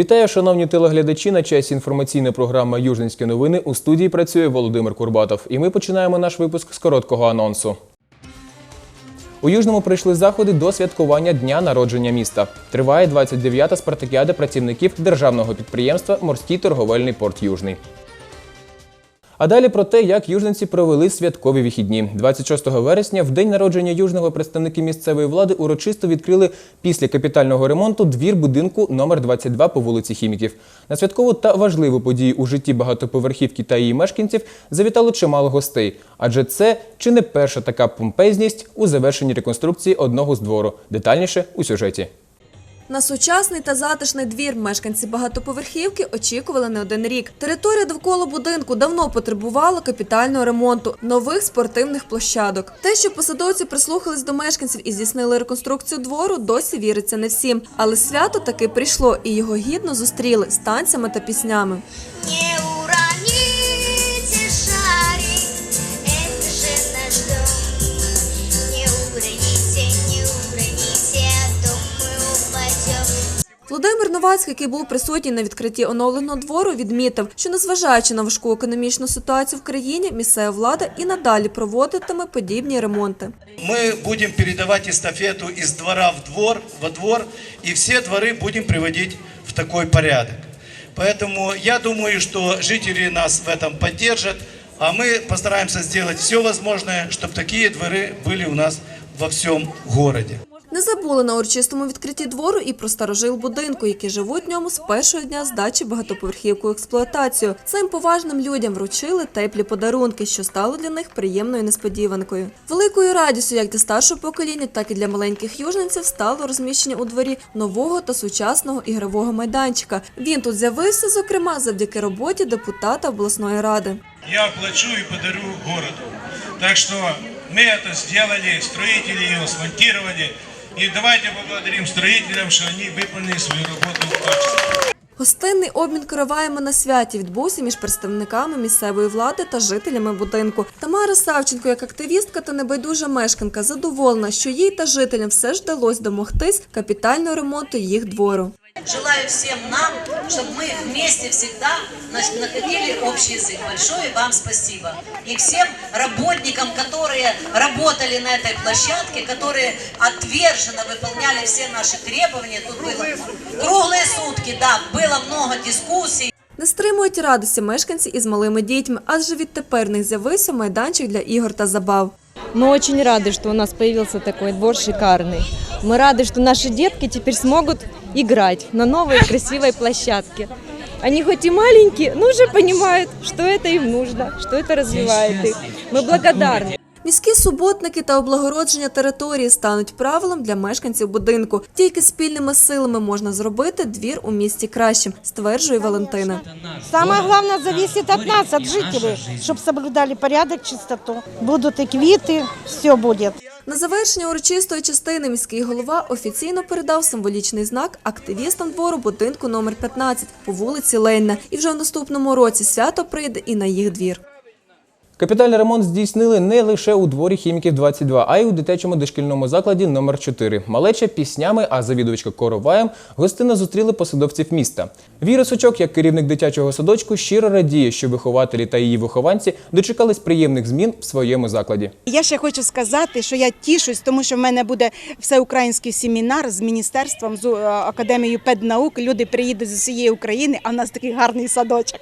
Вітаю, шановні телеглядачі. На часі інформаційна програма Южненські новини. У студії працює Володимир Курбатов. І ми починаємо наш випуск з короткого анонсу. У Южному прийшли заходи до святкування дня народження міста. Триває 29-та спартакіада працівників державного підприємства Морський торговельний порт Южний. А далі про те, як южненці провели святкові вихідні. 26 вересня, в день народження южного представники місцевої влади урочисто відкрили після капітального ремонту двір будинку номер 22 по вулиці Хіміків. На святкову та важливу подію у житті багатоповерхівки та її мешканців завітало чимало гостей. Адже це чи не перша така помпезність у завершенні реконструкції одного з двору. Детальніше у сюжеті. На сучасний та затишний двір мешканці багатоповерхівки очікували не один рік. Територія довкола будинку давно потребувала капітального ремонту, нових спортивних площадок. Те, що посадовці прислухались до мешканців і здійснили реконструкцію двору, досі віриться не всім. Але свято таки прийшло, і його гідно зустріли з танцями та піснями. Володимир Новацький, який був присутній на відкритті оновленого двору, відмітив, що незважаючи на важку економічну ситуацію в країні, місцева влада і надалі проводитиме подібні ремонти. Мы будем передавать эстафету из двора в двор, во двор, и все дворы будем приводить в такой порядок. Поэтому я думаю, что жители нас в этом поддержат, а мы постараемся сделать все возможное, чтобы такие дворы были у нас во всем городе. Не забули на урочистому відкритті двору і про старожил будинку, які живуть в ньому з першого дня здачі багатоповерхівку в експлуатацію. Цим поважним людям вручили теплі подарунки, що стало для них приємною несподіванкою. Великою радістю як для старшого покоління, так і для маленьких южненців стало розміщення у дворі нового та сучасного ігрового майданчика. Він тут з'явився, зокрема, завдяки роботі депутата обласної ради. я оплачу и подарю городу. Так что мы это сделали, строители его смонтировали. И давайте поблагодарим строителям, что они выполнили свою работу качественно. Гостинний обмін короваями на святі відбувся між представниками місцевої влади та жителями будинку. Тамара Савченко, як активістка та небайдужа мешканка, задоволена, що їй та жителям все ж вдалося домогтись капітального ремонту їх двору. Желаю всем нам, чтобы мы вместе всегда наш- находили общий язык. Большое вам спасибо. И всем работникам, которые работали на этой площадке, которые отверженно выполняли все наши требования. Тут было круглые сутки, да, было много дискуссий. Не стримують радості мешканці із малими дітьми, адже відтепер в них з'явився майданчик для ігор та забав. Мы очень рады, что у нас появился такой двор шикарный. Мы рады, что наши детки теперь смогут играть на новой красивой площадке. Они хоть и маленькие, но уже понимают, что это им нужно, что это развивает их. Мы благодарны. Міські суботники та облагородження території стануть правилом для мешканців будинку. Тільки спільними силами можна зробити двір у місті кращим, стверджує Валентина. Самое главное зависит от нас, от жителей, чтобы соблюдали порядок, чистоту. Будут и квиты, все будет. На завершення урочистої частини міський голова офіційно передав символічний знак активістам двору будинку номер 15 по вулиці Ленна. І вже в наступному році свято прийде і на їх двір. Капітальний ремонт здійснили не лише у дворі хіміків 22, а й у дитячому дошкільному закладі номер 4 Малеча піснями, а завідувачка короваєм гостинно зустріли посадовців міста. Віра Сучок, як керівник дитячого садочку, щиро радіє, що вихователі та її вихованці дочекались приємних змін в своєму закладі. Я ще хочу сказати, що я тішусь, тому що в мене буде всеукраїнський семінар з міністерством, з е, академією педнаук. Люди приїдуть з усієї України, а в нас такий гарний садочок.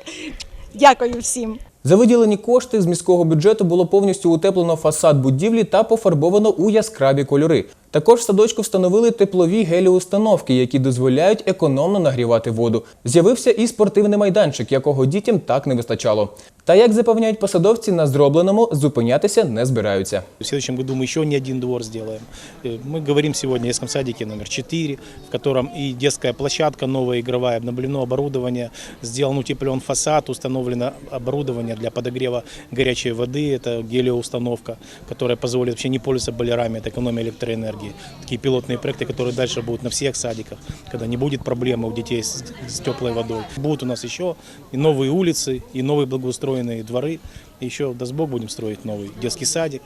Дякую всім. За виділені кошти з міського бюджету було повністю утеплено фасад будівлі та пофарбовано у яскраві кольори. Також в садочку встановили теплові геліустановки, які дозволяють економно нагрівати воду. З'явився і спортивний майданчик, якого дітям так не вистачало. Та як запевняють посадовці, на зробленому зупинятися не збираються. В следующем году мы еще не один двор сделаем. Э, Мы говорим сегодня о детском садике номер 4, в котором и детская площадка новая игровая, обновлено оборудование, сделан утеплен фасад, установлено оборудование для подогрева горячей воды, это гелиоустановка, которая позволит вообще не пользоваться бойлерами, это экономия электроэнергии. Такие пилотные проекты, которые дальше будут на всех садиках, когда не будет проблемы у детей с, с теплой водой. Будут у нас еще и новые улицы, и новые благоустроенные дворы. Еще, даст Бог, будем строить новый детский садик.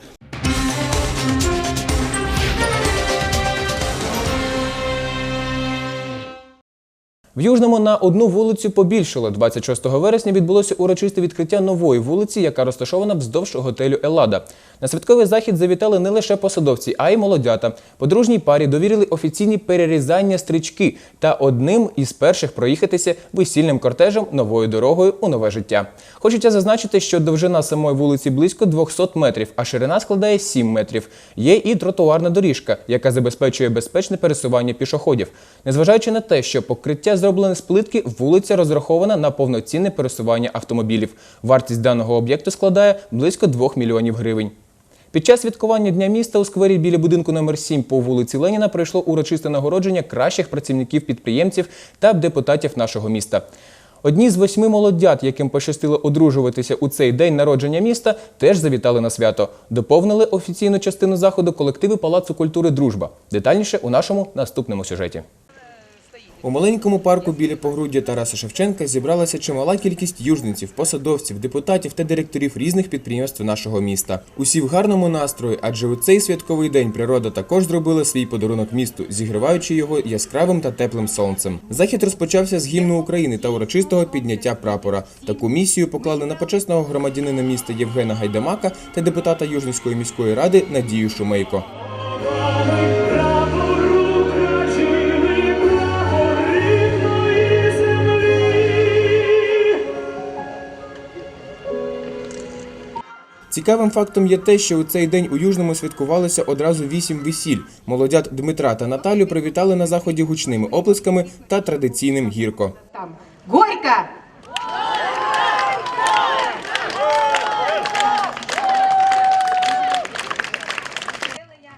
В Южному на одну вулицю побільшало. 26 вересня відбулося урочисте відкриття нової вулиці, яка розташована вздовж готелю Елада. На святковий захід завітали не лише посадовці, а й молодята. Подружній парі довірили офіційні перерізання стрічки та одним із перших проїхатися весільним кортежем новою дорогою у нове життя. Хочеться зазначити, що довжина самої вулиці близько 200 метрів, а ширина складає 7 метрів. Є і тротуарна доріжка, яка забезпечує безпечне пересування пішоходів. Незважаючи на те, що покриття зроблене з плитки, вулиця розрахована на повноцінне пересування автомобілів. Вартість даного об'єкту складає близько 2 мільйонів гривень. Під час святкування Дня міста у сквері біля будинку номер 7 по вулиці Леніна пройшло урочисте нагородження кращих працівників підприємців та депутатів нашого міста. Одні з восьми молодят, яким пощастило одружуватися у цей день народження міста, теж завітали на свято. Доповнили офіційну частину заходу колективи Палацу культури Дружба. Детальніше у нашому наступному сюжеті. У маленькому парку біля погруддя Тараса Шевченка зібралася чимала кількість южниців, посадовців, депутатів та директорів різних підприємств нашого міста. Усі в гарному настрої, адже у цей святковий день природа також зробила свій подарунок місту, зігріваючи його яскравим та теплим сонцем. Захід розпочався з гімну України та урочистого підняття прапора. Таку місію поклали на почесного громадянина міста Євгена Гайдамака та депутата Южницької міської ради Надію Шумейко. Цікавим фактом є те, що у цей день у Южному святкувалося одразу вісім весіль. Молодят Дмитра та Наталю привітали на заході гучними оплесками та традиційним гірко. Горько!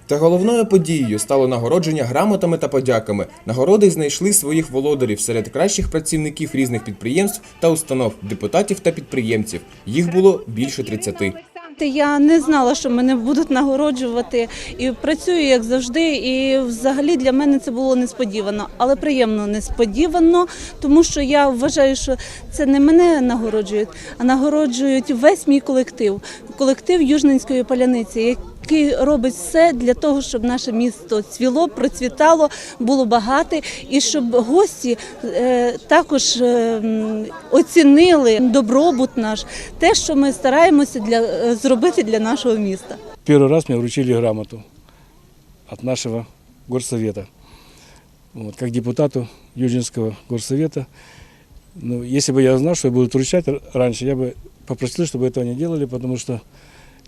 Та головною подією стало нагородження грамотами та подяками. Нагороди знайшли своїх володарів серед кращих працівників різних підприємств та установ, депутатів та підприємців. Їх було більше 30. Я не знала, що мене будуть нагороджувати, і працюю як завжди. І взагалі для мене це було несподівано, але приємно несподівано, тому що я вважаю, що це не мене нагороджують, а нагороджують весь мій колектив, колектив Южненської поляниці Який робить все для того, щоб наше місто цвіло, процвітало, було багате, і щоб гості е, також е, м, оцінили добробут наш, те, що ми стараємося для е, зробити для нашого міста. Первый раз мне вручили грамоту от нашего горсовета. Вот, как депутату Южинского горсовета. Ну, если бы я знал, что будут вручать р- раньше, я бы попросил, чтобы этого не делали, потому что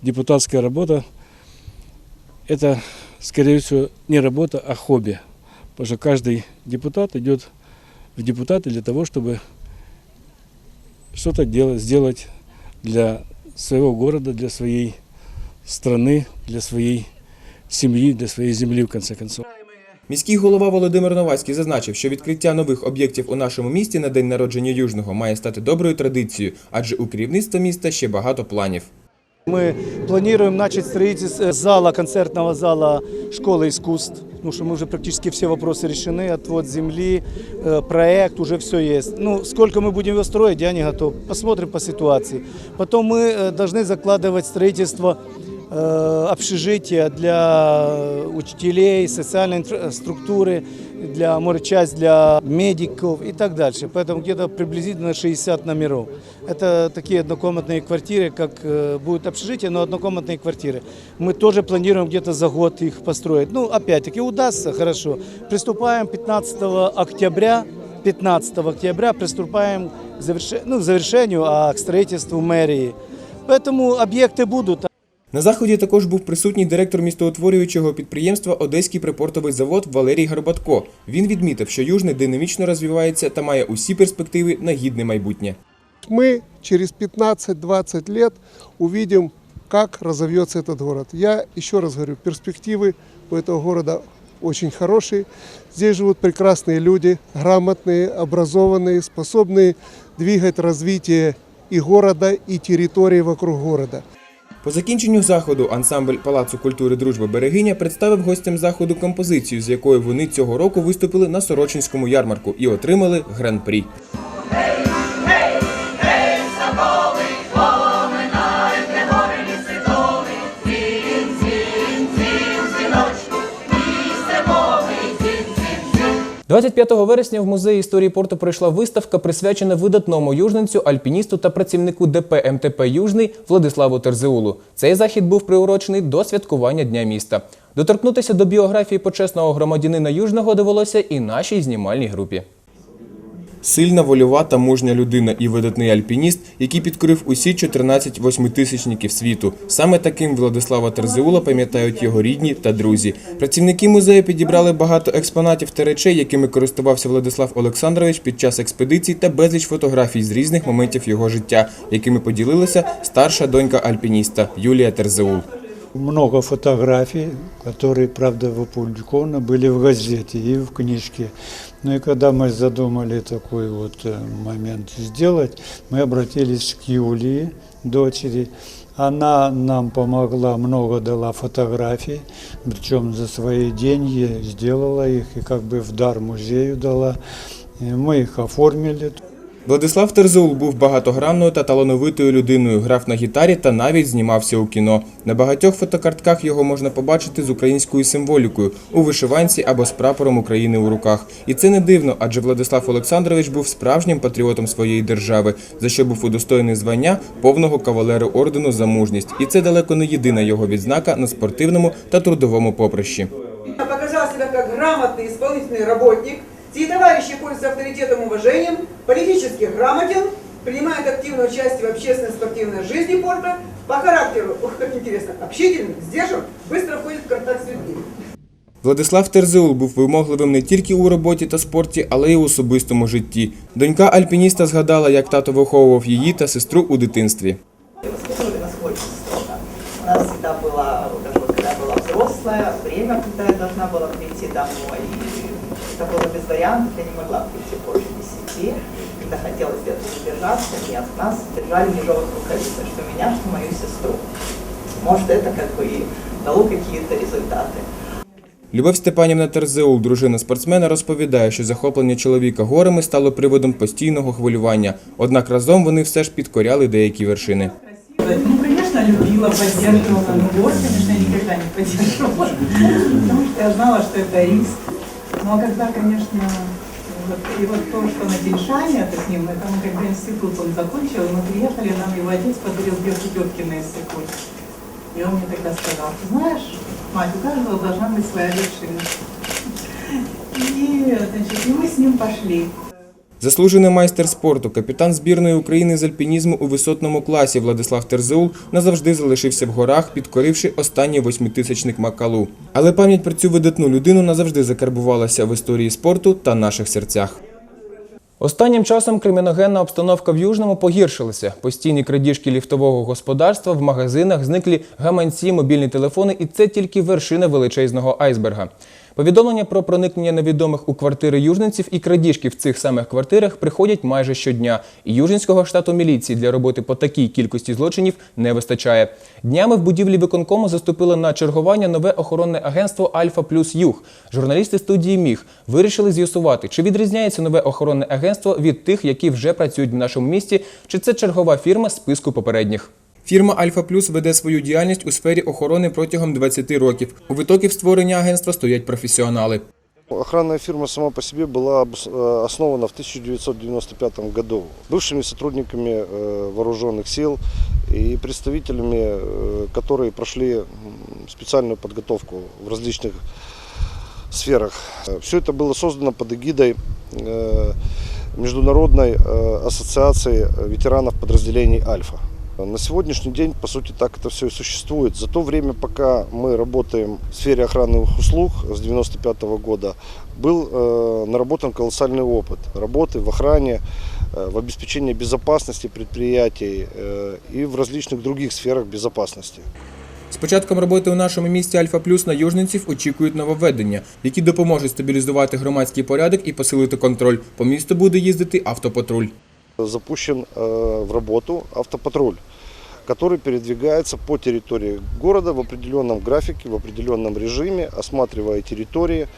депутатская работа – это, скорее всего, не работа, а хобби. Потому что каждый депутат идет в депутаты для того, чтобы что-то делать, сделать для своего города, для своей страны, для своей семьи, для своей земли, в конце концов. Міський голова Володимир Новацький зазначив, що відкриття нових об'єктів у нашому місті на день народження Южного має стати доброю традицією, адже у керівництва міста ще багато планів. Мы планируем начать строительство зала, концертного зала школы искусств, потому что мы уже практически все вопросы решены, отвод земли, э, проект, уже все есть. Ну, сколько мы будем его строить, я не готов. Посмотрим по ситуации. Потом мы э, должны закладывать строительство э, общежития для учителей, социальной инфраструктуры, для, может, для медиков и так дальше. Поэтому где-то приблизительно 60 номеров. Это такие однокомнатные квартиры, как э, будет общежитие, но однокомнатные квартиры. Мы тоже планируем где-то за год их построить. Ну, опять-таки, удастся, хорошо. Приступаем 15 октября 15 октября приступаем к, заверше- ну, к завершению, а к строительству мэрии. Поэтому объекты будут. На заході також був присутній директор містоутворюючого підприємства Одеський припортовий завод Валерій Гарбатко. Він відмітив, що Южне динамічно розвивається та має усі перспективи на гідне майбутнє. мы через 15-20 лет увидим, как разовьется этот город. Я еще раз говорю, перспективы у этого города очень хорошие. Здесь живут прекрасные люди, грамотные, образованные, способные двигать развитие и города, и территории вокруг города. По закінченню заходу ансамбль Палацу культури Дружба Берегиня представив гостям заходу композицію, з якою вони цього року виступили на Сорочинському ярмарку і отримали гран-прі. 25 вересня в музеї історії порту пройшла виставка, присвячена видатному южненцю, альпіністу та працівнику ДП МТП Южний Владиславу Терзеулу. Цей захід був приурочений до святкування Дня міста. Доторкнутися до біографії почесного громадянина Южного довелося і нашій знімальній групі Сильна, вольова та мужня людина і видатний альпініст, який підкорив усі 14 восьмитисячників світу. Саме таким Владислава Терзеула пам'ятають його рідні та друзі. Працівники музею підібрали багато експонатів та речей, якими користувався Владислав Олександрович під час експедицій та безліч фотографій з різних моментів його життя, якими поділилася старша донька альпініста Юлія Терзеул. Много фотографий, которые, правда, опубликованы были в газете и в книжке. Ну и когда мы задумали такой вот э, момент сделать, мы обратились к Юлии, дочери. Она нам помогла, много дала фотографий, причем за свои деньги сделала их и как бы в дар музею дала. И мы их оформили. Владислав Терзеул був багатогранною та талановитою людиною, грав на гітарі та навіть знімався у кіно. На багатьох фотокартках його можна побачити з українською символікою у вишиванці або з прапором України у руках. І це не дивно, адже Владислав Олександрович був справжнім патріотом своєї держави, за що був удостоєний звання повного кавалера ордену за мужність. І це далеко не єдина його відзнака на спортивному та трудовому поприщі. показал себя как грамотный исполнительный работник, чьи товарищи пользуются авторитетом и уважением, политически грамотен, принимает активное участие в общественной спортивной жизни порта, по характеру, ох, как интересно, общительный, сдержан, быстро входит в контакт с людьми. Владислав Терзеул був вимогливим не тільки у роботі та спорті, але й у особистому житті. Донька альпініста згадала, як тато виховував її та сестру у дитинстві. воспитывали нас очень строго. У нас всегда было, как бы, когда я была взрослая, время, когда я должна была прийти домой. И это было без вариантов, я не могла прийти позже 10. Когда хотелось где-то задержаться, нет, нас держали в ежовых рукавицах, что меня, что мою сестру. Может, это как бы и дало какие-то результаты. Любов Степанівна Терзеул, дружина спортсмена, розповідає, що захоплення чоловіка горами стало приводом постійного хвилювання. Однак разом вони все ж підкоряли деякі вершини. Ну, конечно, любила, поддерживала, но гор, конечно, я никогда не поддерживала, потому что я знала, что это риск. Ну, а когда, конечно, вот, и вот то, что на Тиньшане, это с ним, это мы когда институт он закончил, мы приехали, нам его отец подарил две путевки на Иссык-Куль. И он мне тогда сказал, ты знаешь, мать, у каждого должна быть своя вершина. И, значит, и мы с ним пошли. Заслужений майстер спорту, капітан збірної України з альпінізму у висотному класі Владислав Терзеул назавжди залишився в горах, підкоривши останній восьмитисячник Макалу. Але пам'ять про цю видатну людину назавжди закарбувалася в історії спорту та наших серцях. Останнім часом криміногенна обстановка в Южному погіршилася. Постійні крадіжки ліфтового господарства в магазинах, зниклі гаманці, мобільні телефони, і це тільки вершина величезного айсберга. Повідомлення про проникнення невідомих у квартири южненців і крадіжки в цих самих квартирах приходять майже щодня. І Южинського штату міліції для роботи по такій кількості злочинів не вистачає. Днями в будівлі виконкому заступило на чергування нове охоронне агентство Альфа Плюс Юг. Журналісти студії Міг вирішили з'ясувати, чи відрізняється нове охоронне агентство від тих, які вже працюють в нашому місті, чи це чергова фірма з списку попередніх. Фірма Альфа Плюс веде свою діяльність у сфері охорони протягом 20 років. У витоків створення агентства стоять професіонали. Охранная фирма сама по себе была обос- э, основана в 1995 году бывшими сотрудниками э, вооруженных сил и представителями, э, которые прошли м, специальную подготовку в различных сферах. Все это было создано под эгидой э, Международной э, ассоциации ветеранов подразделений «Альфа». На сегодняшний день, по сути, так это все и существует. За то время, пока мы работаем в сфере охранных услуг с 1995 года, был э, наработан колоссальный опыт работы в охране, э, в обеспечении безопасности предприятий э, и в различных других сферах безопасности. З початком роботи у нашому місті Альфа Плюс на южненців очікують нововведення, які допоможуть стабілізувати громадський порядок і посилити контроль. По місту буде їздити автопатруль. Запущен э, в работу автопатруль, который передвигается по территории города в определенном графике, в определенном режиме, осматривая территории,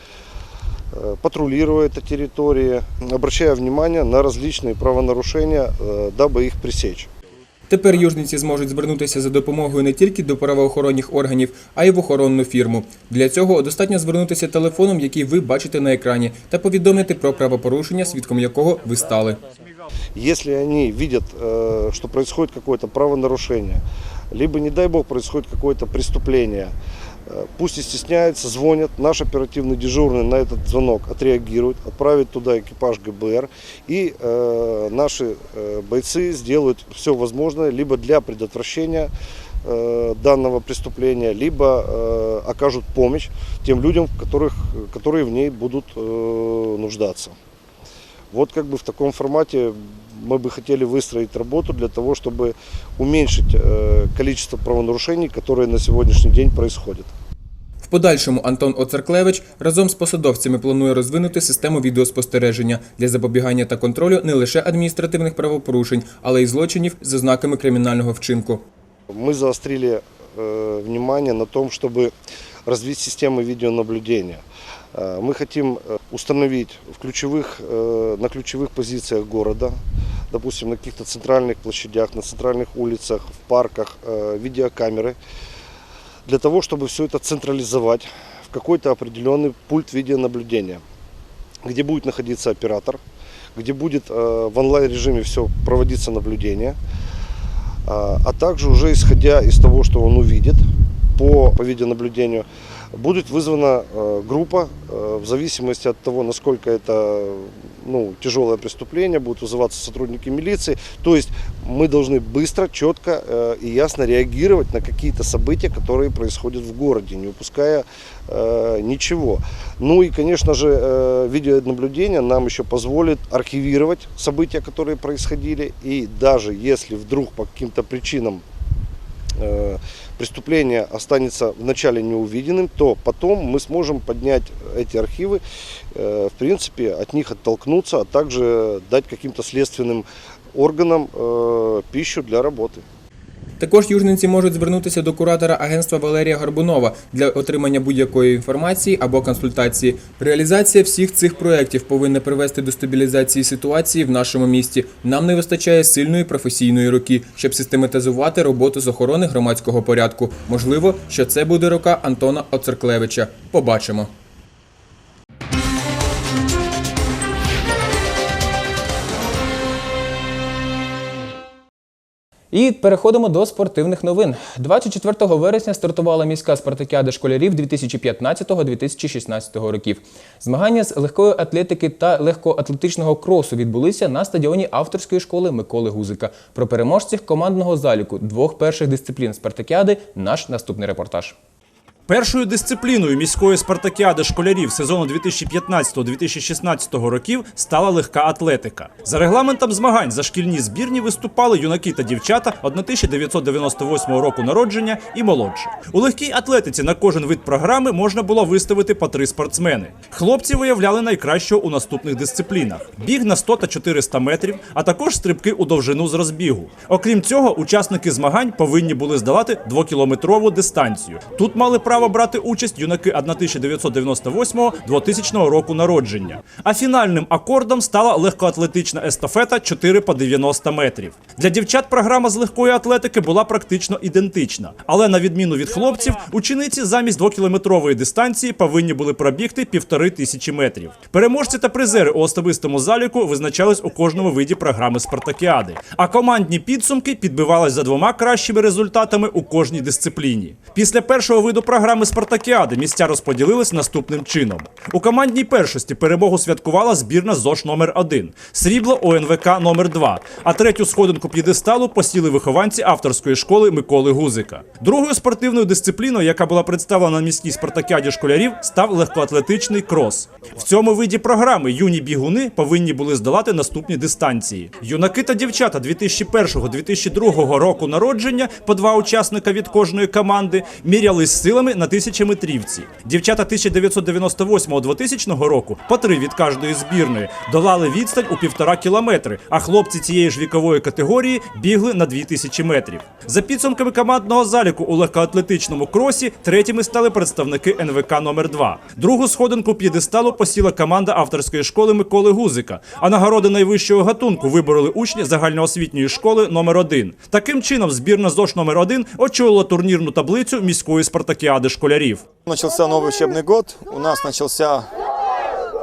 э, патрулируя эти территории, обращая внимание на различные правонарушения, э, дабы их пресечь. Тепер южниці зможуть звернутися за допомогою не тільки до правоохоронних органів, а й в охоронну фірму. Для цього достатньо звернутися телефоном, який ви бачите на екрані, та повідомити про правопорушення, свідком якого ви стали. Якщо вони бачать, що відбувається якесь какое-то правонарушение, либо, не дай бог, происходит какое-то преступление, э, пусть не стесняются, звонят, наш оперативный дежурный на этот звонок отреагирует, отправит туда экипаж ГБР, и э, наши э, бойцы сделают все возможное либо для предотвращения э, данного преступления, либо э, окажут помощь тем людям, которых, которые в ней будут э, нуждаться. Вот как бы в таком формате мы бы хотели выстроить работу для того, чтобы уменьшить э, количество правонарушений, которые на сегодняшний день происходят. В подальшому Антон Оцерклевич разом з посадовцями планує розвинути систему відеоспостереження для запобігання та контролю не лише адміністративних правопорушень, але й злочинів з ознаками кримінального вчинку. Мы заострили э, внимание на том, чтобы развить системы видеонаблюдения. Э, Мы хотим э, установить в ключевых, э, на ключевых позициях города, допустим, на каких-то центральных площадях, на центральных улицах, в парках, э, видеокамеры, для того, чтобы все это централизовать в какой-то определенный пульт видеонаблюдения, где будет находиться оператор, где будет э, в онлайн-режиме все проводиться наблюдение, а а также уже исходя из того, что он увидит по, по видеонаблюдению, будет вызвана э, группа э, в зависимости от того, насколько это ну, тяжелое преступление, будут вызываться сотрудники милиции. То есть мы должны быстро, четко э, и ясно реагировать на какие-то события, которые происходят в городе, не упуская ничего. Ну и, конечно же, видеонаблюдение нам еще позволит архивировать события, которые происходили. И даже если вдруг по каким-то причинам преступление останется вначале неувиденным, то потом мы сможем поднять эти архивы, э, в принципе, от них оттолкнуться, а также дать каким-то следственным органам э, пищу для работы. Також южниці можуть звернутися до куратора агентства Валерія Горбунова для отримання будь-якої інформації або консультації. Реалізація всіх цих проєктів повинна привести до стабілізації ситуації в нашому місті. Нам не вистачає сильної професійної руки, щоб систематизувати роботу з охорони громадського порядку. Можливо, що це буде рука Антона Оцерклевича. Побачимо. І переходимо до спортивних новин. 24 вересня стартувала міська спартакіада школярів 2015-2016 років. Змагання з легкої атлетики та легкоатлетичного кросу відбулися на стадіоні авторської школи Миколи Гузика. Про переможців командного заліку двох перших дисциплін спартакіади наш наступний репортаж. Першою дисципліною міської спартакіади школярів сезону 2015-2016 років стала легка атлетика. За регламентом змагань за шкільні збірні виступали юнаки та дівчата 1998 року народження і молодші. У легкій атлетиці на кожен вид програми можна було виставити по три спортсмени. Хлопці виявляли найкращого у наступних дисциплінах: біг на 100 та 400 метрів, а також стрибки у довжину з розбігу. Окрім цього, учасники змагань повинні були здолати двокілометрову дистанцію. Тут мали право брати участь юнаки 1998-2000 року народження. А фінальним акордом стала легкоатлетична естафета 4 по 90 метрів. Для дівчат програма з легкої атлетики була практично ідентична, але на відміну від хлопців, учениці замість двокілометрової дистанції повинні були пробігти півтори тисячі метрів. Переможці та призери у особистому заліку визначались у кожному виді програми спартакіади. А командні підсумки підбивались за двома кращими результатами у кожній дисципліні. Після першого виду програми спартакіади місця розподілились наступним чином. У командній першості перемогу святкувала збірна ЗОШ номер 1 срібло ОНВК номер 2 а третю сходинку п'єдесталу посіли вихованці авторської школи Миколи Гузика. Другою спортивною дисципліною, яка була представлена на міській спартакіаді школярів, став легкоатлетичний крос. В цьому виді програми юні бігуни повинні були здолати наступні дистанції. Юнаки та дівчата 2001-2002 року народження, по два учасника від кожної команди, мірялись силами на тисячометрівці. Дівчата 1998-2000 року по три від кожної збірної долали відстань у півтора кілометри, а хлопці цієї ж вікової категорії бігли на 2000 метрів. За підсумками командного заліку у легкоатлетичному кросі третіми стали представники НВК номер 2 Другу сходинку п'єдесталу посіла команда авторської школи Миколи Гузика. А нагороди найвищого гатунку вибороли учні загальноосвітньої школи номер 1 Таким чином, збірна ЗОШ номер 1 очолила турнірну таблицю міської спартакіади школярів. Начался новый учебный год, у нас начался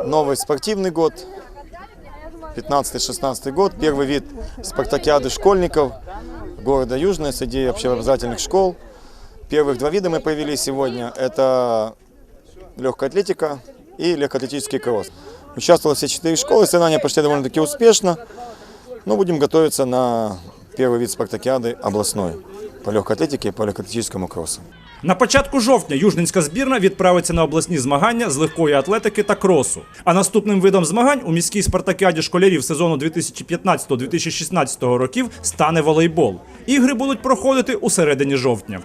новый спортивный год, 15-16 год, первый вид спартакиады школьников города Южная среди общеобразовательных школ. Первых два вида мы провели сегодня, это легкая атлетика и легкоатлетический кросс. Участвовало все четыре школы, соревнования прошли довольно-таки успешно, но будем готовиться на первый вид спартакиады областной по легкой атлетике и по легкоатлетическому кроссу. На початку жовтня южненська збірна відправиться на обласні змагання з легкої атлетики та кросу. А наступним видом змагань у міській спартакіаді школярів сезону 2015-2016 років стане волейбол. Ігри будуть проходити у середині жовтня.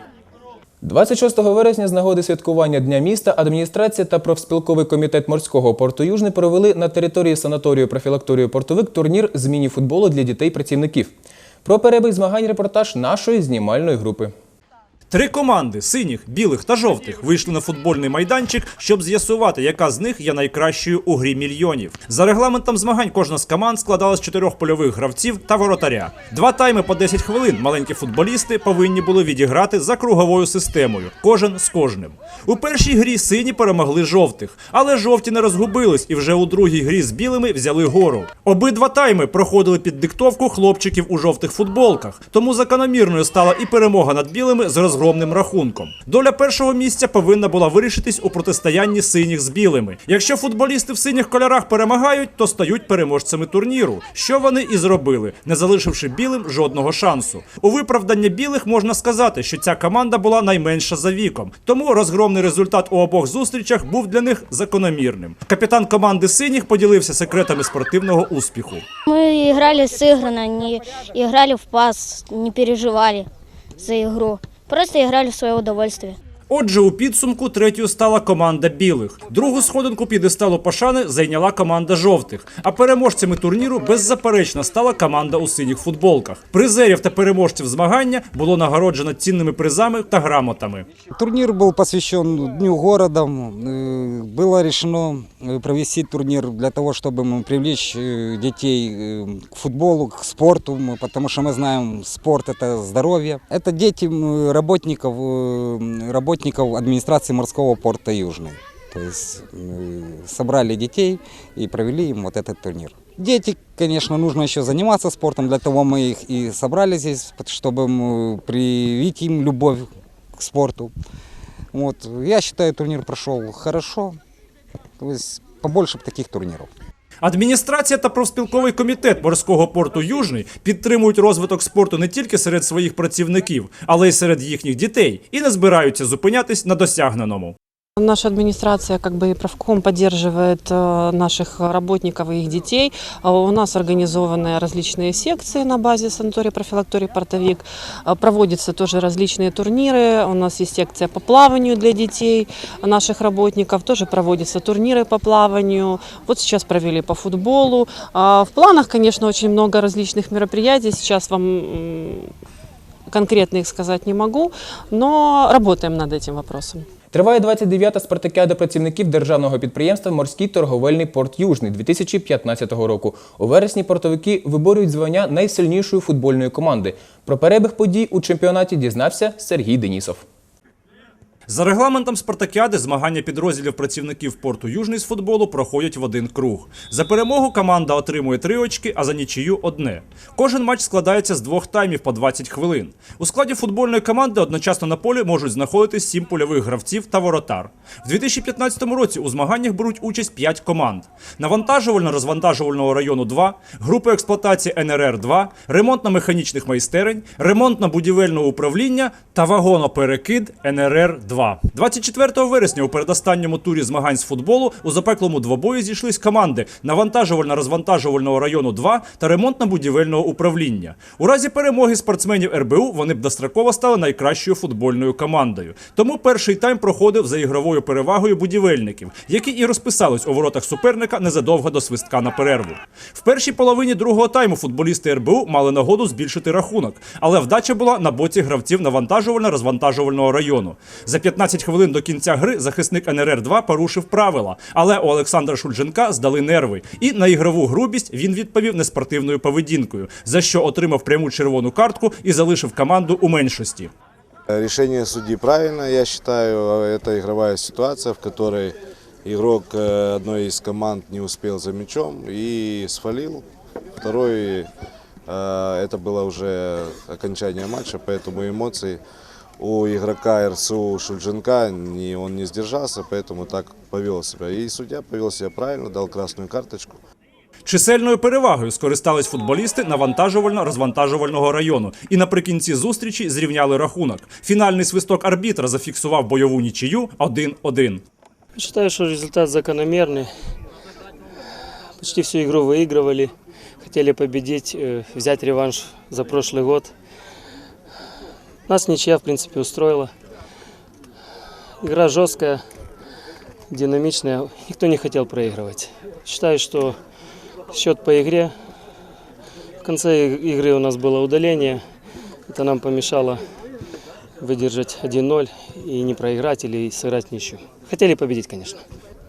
26 вересня з нагоди святкування Дня міста адміністрація та профспілковий комітет морського порту Южний провели на території санаторію профілакторію портовик турнір з міні-футболу для дітей-працівників. Про перебіг змагань репортаж нашої знімальної групи. Три команди синіх, білих та жовтих вийшли на футбольний майданчик, щоб з'ясувати, яка з них є найкращою у грі мільйонів. За регламентом змагань кожна з команд складала з чотирьох польових гравців та воротаря. Два тайми по 10 хвилин маленькі футболісти повинні були відіграти за круговою системою, кожен з кожним. У першій грі сині перемогли жовтих, але жовті не розгубились і вже у другій грі з білими взяли гору. Обидва тайми проходили під диктовку хлопчиків у жовтих футболках, тому закономірною стала і перемога над білими з розгромним рахунком. Доля першого місця повинна була вирішитись у протистоянні синіх з білими. Якщо футболісти в синіх кольорах перемагають, то стають переможцями турніру, що вони і зробили, не залишивши білим жодного шансу. У виправдання білих можна сказати, що ця команда була найменша за віком, тому розгромний результат у обох зустрічах був для них закономірним. Капітан команди синіх поділився секретами спортивного успіху. Мы играли сыгранно, не играли в пас, не переживали за игру. Просто играли в свое удовольствие. Отже, у підсумку третьою стала команда білих. Другу сходинку підесталу пошани зайняла команда жовтих. А переможцями турніру беззаперечно стала команда у синіх футболках. Призерів та переможців змагання було нагороджено цінними призами та грамотами. Турнир был посвящен Дню города. Э, Было решено э, провести турнир для того, чтобы м, привлечь э, детей э, к футболу, к спорту, м, потому что мы знаем, спорт – это здоровье. Это дети м, работников, э, работников администрации морского порта Южный. То есть э, собрали детей и провели им вот этот турнир. Дети, конечно, нужно еще заниматься спортом, для того мы их и собрали здесь, чтобы м, привить им любовь к спорту. Вот. Я считаю, турнир прошел хорошо. То есть побольше б таких турниров. Адміністрація та профспілковий комітет морського порту Южний підтримують розвиток спорту не тільки серед своїх працівників, але й серед їхніх дітей і не збираються зупинятись на досягненому. Наша администрация, как бы и правком, поддерживает э, наших работников и их детей. А У нас организованы различные секции на базе санатория профилакторий «Портовик». А, Проводятся тоже различные турниры. У нас есть секция по плаванию для детей наших работников. Тоже проводятся турниры по плаванию. Вот сейчас провели по футболу. А В планах, конечно, очень много различных мероприятий. Сейчас вам конкретно их сказать не могу, но работаем над этим вопросом. Триває 29-та спартакіада працівників державного підприємства Морський торговельний порт Южний 2015 року. У вересні портовики виборюють звання найсильнішої футбольної команди. Про перебіг подій у чемпіонаті дізнався Сергій Денісов. За регламентом спартакіади змагання підрозділів працівників порту Южний з футболу проходять в один круг. За перемогу команда отримує три очки, а за нічию одне. Кожен матч складається з двох таймів по 20 хвилин. У складі футбольної команди одночасно на полі можуть знаходитись сім польових гравців та воротар. В 2015 році у змаганнях беруть участь 5 команд: навантажувально-розвантажувального району 2, групи експлуатації НРР 2, ремонтно-механічних майстерень, ремонтно-будівельного управління та вагоноперекид НРР 2. 24 вересня у передостанньому турі змагань з футболу у запеклому двобої зійшлись команди навантажувально-розвантажувального району 2 та ремонтно-будівельного управління. У разі перемоги спортсменів РБУ вони б достроково стали найкращою футбольною командою. Тому перший тайм проходив за ігровою перевагою будівельників, які і розписались у воротах суперника незадовго до свистка на перерву. В першій половині другого тайму футболісти РБУ мали нагоду збільшити рахунок, але вдача була на боці гравців навантажувально-розвантажувального району. За 15 хвилин до кінця гри захисник НРР 2 порушив правила, але у Олександра Шульженка здали нерви. І на ігрову грубість він відповів неспортивною поведінкою, за що отримав пряму червону картку і залишив команду у меншості. Решение судьи правильно, я считаю. Это игровая ситуация, в которой игрок э, одной из команд не успел за мячом и свалил. Второй, э, это было уже окончание матча, поэтому эмоции у игрока РСУ Шульженка, не, он не сдержался, поэтому так повел себя. И судья повел себя правильно, дал красную карточку. Чисельною перевагою скористались футболісти навантажувально-розвантажувального району і наприкінці зустрічі зрівняли рахунок. Фінальний свисток арбітра зафіксував бойову нічию 1-1. Считаю, что результат закономерный. Почти всю игру выигрывали. Хотели победить, э, взять реванш за прошлый год. Нас ничья, в принципе, устроила. Игра жесткая, динамичная. Никто не хотел проигрывать. Считаю, что счет по игре. В конце игры у нас было удаление. Это нам помешало выдержать 1-0 и не проиграть или сыграть ничью. Хотели победить, конечно.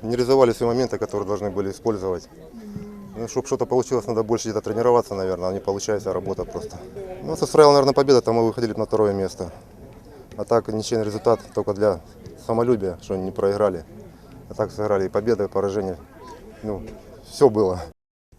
не реализовали все моменты, которые должны были использовать. Ну, чтобы что-то получилось, надо больше где-то тренироваться, наверное, а не получается работа просто. Ну, нас устраивала, наверное, победа, там мы выходили б на второе место. А так ничейный результат только для самолюбия, что не проиграли. А так сыграли и победа, и поражение. Ну, все было.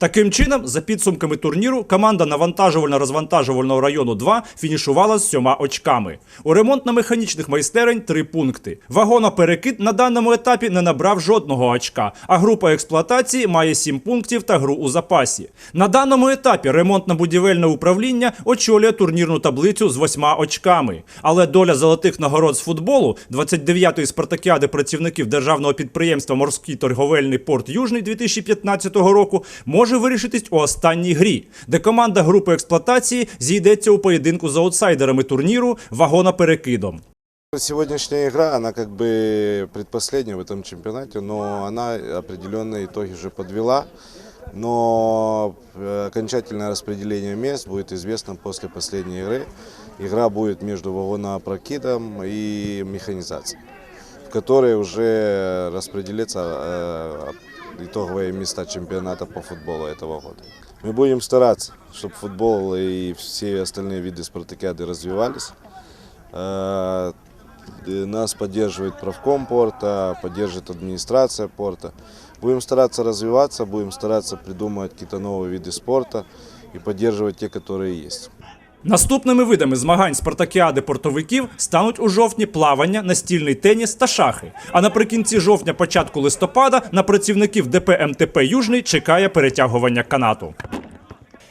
Таким чином, за підсумками турніру, команда навантажувально-розвантажувального району 2 фінішувала з сьома очками. У ремонтно-механічних майстерень три пункти. Вагоноперекид на даному етапі не набрав жодного очка, а група експлуатації має сім пунктів та гру у запасі. На даному етапі ремонтно-будівельне управління очолює турнірну таблицю з восьма очками. Але доля золотих нагород з футболу 29-ї спартакіади працівників державного підприємства Морський торговельний порт Южний 2015 року може вирішитись у останній грі, де команда групи експлуатації зійдеться у поєдинку з аутсайдерами турніру вагоноперекидом. Сегодняшняя игра, она как бы предпоследняя в этом чемпионате, но она определенные итоги уже подвела. Но э, окончательное распределение мест будет известно после последней игры. Игра будет между вагонопрокидом и механизацией, в которой уже распределится э, итоговые места чемпионата по футболу этого года. Мы будем стараться, чтобы футбол и все остальные виды спартакиады развивались. Э, э, Нас поддерживает правком порта, поддерживает администрация порта. Будем стараться развиваться, будем стараться придумывать какие-то новые виды спорта и поддерживать те, которые есть. Наступними видами змагань спартакіади портовиків стануть у жовтні плавання, настільний теніс та шахи. А наприкінці жовтня, початку листопада на працівників ДП МТП Южний чекає перетягування канату.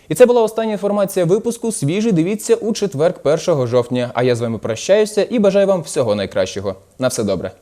І це була остання інформація випуску. Свіжий дивіться у четверг, 1 жовтня. А я з вами прощаюся і бажаю вам всього найкращого. На все добре.